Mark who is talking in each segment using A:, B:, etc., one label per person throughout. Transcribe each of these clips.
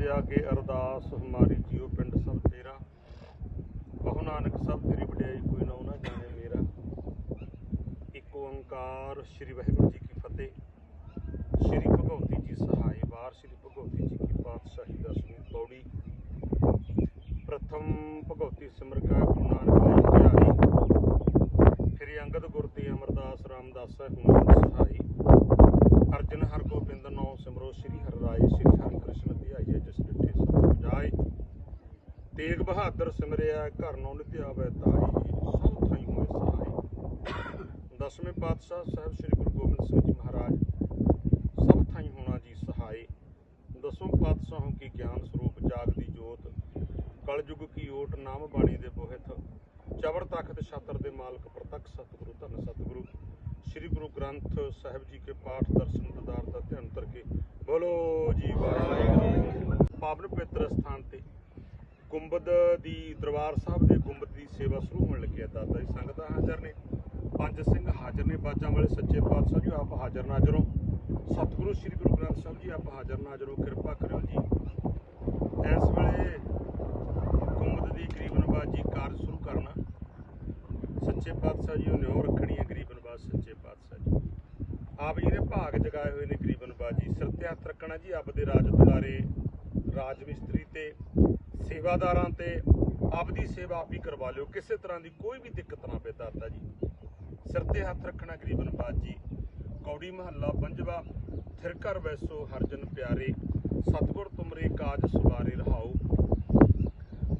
A: ਪਦ ਆਗੇ ਅਰਦਾਸ ਹਮਾਰੀ ਜੀਓ ਪਿੰਡ ਸਭ ਤੇਰਾ। ਬਹੁ ਨਾਨਕ ਸਭ ਤੇਰੀ ਵਡਿਆਈ, ਕੋਈ ਨਾ ਉਹਨਾਂ ਜਾਣੇ ਮੇਰਾ। ਇੱਕ ਓੰਕਾਰ, ਸ੍ਰੀ ਵਾਹਿਗੁਰੂ ਜੀ ਕੀ ਫਤਿਹ। ਸ੍ਰੀ ਭਗਵਤੀ ਜੀ ਸਹਾਈ ਵਾਰ, ਸ੍ਰੀ ਭਗਵਤੀ ਜੀ ਕੀ ਪਾਤਸ਼ਾਹੀ ਦਸਵੀਂ ਪੌੜੀ। ਪ੍ਰਥਮ ਭਗਵਤੀ ਸਿਮਰ ਕਾ ਗੁਰੂ ਨਾਨਕ ਦੇਵ ਧਿਆਈ। ਫਿਰ ਅੰਗਦ ਗੁਰ ਤੇ ਅਮਰਦਾਸ ਰਾਮਦਾਸ ਹੁਣ ਸਹਾਈ। ਬਹਾਦਰ ਸਿਮਰਿਆ, ਘਰ ਨੋ ਨਿਤਿਆਵੈ ਤਾਈ। ਸਭ ਥਾਈ ਹੋਏ ਸਹਾਈ ਦਸਵੇਂ ਪਾਤਸ਼ਾਹ ਸਾਹਿਬ ਸ੍ਰੀ ਗੁਰੂ ਗੋਬਿੰਦ ਸਿੰਘ ਜੀ ਮਹਾਰਾਜ। ਸਭ ਥਾਈ ਹੋਣਾ ਜੀ ਸਹਾਈ। ਦਸੋਂ ਪਾਤਸ਼ਾਹੋਂ ਕੀ ਗਿਆਨ ਸਰੂਪ ਜਾਗਦੀ ਜੋਤ। ਕਲਯੁਗ ਕੀ ਓਟ ਨਾਮ ਬਾਣੀ ਦੇ ਬੋਹਿਤ। ਚਵਰ ਤਖਤ ਛਤਰ ਦੇ ਮਾਲਕ ਪ੍ਰਤੱਖ ਸਤਿਗੁਰੂ, ਧੰਨ ਸਤਿਗੁਰੂ। ਸ੍ਰੀ ਗੁਰੂ ਗ੍ਰੰਥ ਸਾਹਿਬ ਜੀ ਕੇ ਪਾਠ ਦਰਸ਼ਨ ਦਦਾਰ ਦਾ ਧਿਆਨ ਕਰਕੇ ਬੋਲੋ ਜੀ ਵਾਹਿਗੁਰੂ। ਪਾਵਨ ਪਵਿੱਤਰ ਸਥਾਨ ਤੇ ਗੁੰਬਦ ਦੀ ਦਰਬਾਰ ਸਾਹਿਬ ਦੇ ਗੁੰਬਦ ਦੀ ਸੇਵਾ ਸ਼ੁਰੂ ਹੋਣ ਲੱਗੀ ਹੈ। ਦਾਦਾ ਜੀ ਸੰਗਤਾਂ ਹਾਜ਼ਰ ਨੇ। ਪੰਜ ਸਿੰਘ ਹਾਜ਼ਰ ਨੇ, ਬਾਜਾਂ ਵਾਲੇ ਸੱਚੇ ਪਾਤਸ਼ਾਹ ਜੀ, ਆਪ ਹਾਜ਼ਰ ਨਾਜਰੋਂ ਸਤਿਗੁਰੂ ਸ੍ਰੀ ਗੁਰੂ ਗ੍ਰੰਥ ਸਾਹਿਬ ਜੀ, ਆਪ ਹਾਜ਼ਰ ਨਾਜ਼ਰ ਕਿਰਪਾ ਕਰਿਓ ਜੀ। ਇਸ ਵੇਲੇ ਗੁੰਬਦ ਦੀ ਗਰੀਬ ਨਵਾਜੀ ਕਾਰਜ ਸ਼ੁਰੂ ਕਰਨਾ। ਸੱਚੇ ਪਾਤਸ਼ਾਹ ਜੀ ਉਹ ਨਿਉ ਰੱਖਣੀ ਹੈ ਗਰੀਬ ਨਵਾਜ ਸੱਚੇ ਪਾਤਸ਼ਾਹ ਜੀ। ਆਪ ਜੀ ਨੇ ਭਾਗ ਜਗਾਏ ਹੋਏ ਨੇ ਗਰੀਬ ਨਵਾਜ ਜੀ ਸਿਰ ਤੇ ਹੱਥ ਰੱਖਣਾ ਜੀ, ਆਪ ਦੇ ਰਾਜ ਦੁਲਾਰੇ ਰਾਜ ਮਿਸਤਰੀ ਤੇ। ਸੇਵਾਦਾਰਾਂ ਤੇ ਆਪਦੀ ਸੇਵਾ ਆਪ ਹੀ ਕਰਵਾ ਲਿਓ। ਕਿਸੇ ਤਰ੍ਹਾਂ ਦੀ ਕੋਈ ਵੀ ਦਿੱਕਤ ਨਾ ਪਏ ਦਾਤਾ ਜੀ। ਸਿਰ ਤੇ ਹੱਥ ਰੱਖਣਾ ਗਰੀਬ ਨਵਾਜ ਜੀ। ਕੌੜੀ ਮਹੱਲਾ ਪੰਜਵਾ, ਥਿਰ ਘਰ ਵੈਸੋ ਹਰਜਨ ਪਿਆਰੇ। ਸਤਗੁਰ ਤੁਮਰੇ ਕਾਜ ਸਵਾਰੇ ਰਹਾਓ।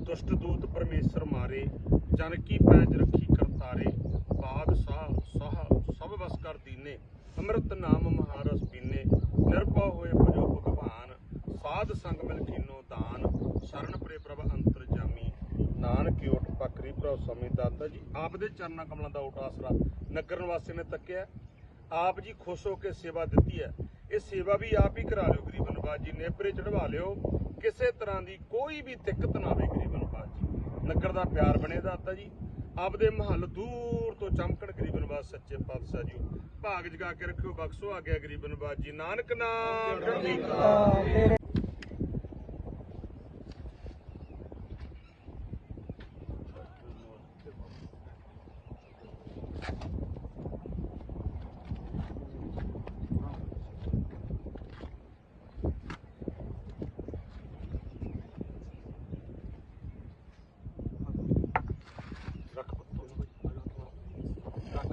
A: ਦੁਸ਼ਟ ਦੂਤ ਪਰਮੇਸ਼ਰ ਮਾਰੇ। ਜਨ ਕੀ ਪੈਜ ਰੱਖੀ ਕਰਤਾਰੇ। ਬਾਦਸ਼ਾਹ ਸਾਹ ਸਭ ਵਸ ਕਰ ਦੀਨੇ। ਅੰਮ੍ਰਿਤ ਨਾਮ ਮਹਾਰਸ ਪੀਨੇ। ਨਿਰਭਉ ਹੋਏ ਭਜੋ ਭਗਵਾਨ। ਸਾਧ ਸੰਗ ਮਿਲ ਕੀਨੋ ਪਕਰੀ ਪ੍ਰਭ ਸਮੀ ਜੀ। ਆਪ ਦੇ ਚਰਨਾਂ ਕਮਲਾਂ ਦਾ ਓਟ ਨਗਰ ਨਿਵਾਸੀ ਨੇ ਤੱਕਿਆ। ਆਪ ਜੀ ਖੁਸ਼ ਹੋ ਕੇ ਸੇਵਾ ਦਿੱਤੀ ਹੈ। ਇਹ ਸੇਵਾ ਵੀ ਆਪ ਹੀ ਕਰਾ ਲਿਓ ਗਰੀਬ ਨਵਾਜ ਜੀ ਨੇਪਰੇ ਚੜਵਾ ਲਿਓ। ਕਿਸੇ ਤਰ੍ਹਾਂ ਦੀ ਕੋਈ ਵੀ ਦਿੱਕਤ ਨਾ ਆਵੇ ਗਰੀਬ ਨਵਾਜ ਜੀ ਨਗਰ ਦਾ ਪਿਆਰ ਬਣੇ ਦਾਤਾ ਜੀ। ਆਪਦੇ ਮਹੱਲ ਦੂਰ ਤੋਂ ਚਮਕਣ ਗਰੀਬ ਨਵਾਜ ਸੱਚੇ ਪਾਤਸ਼ਾਹ ਜੀ। ਭਾਗ ਜਗਾ ਕੇ ਰੱਖਿਓ। ਬਖਸ਼ੋ ਆ ਗਿਆ ਗਰੀਬ ਨਵਾਜ ਜੀ ਨਾਨਕ ਨਾਮ ਚੜ੍ਹਦੀ ਕਲਾ ਰੱਖ ਪੁੱਤ ਰੱਖ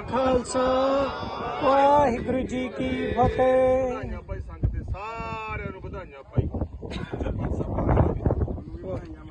A: ਕਾ
B: ਖਾਲਸਾ ਵਾਹਿਗੁਰੂ ਜੀ ਕੀ ਫਤਿਹ।
A: ਵਧਾਈਆਂ ਭਾਈ ਸੰਗਤ ਦੇ ਸਾਰਿਆਂ ਨੂੰ ਵਧਾਈਆਂ ਭਾਈ।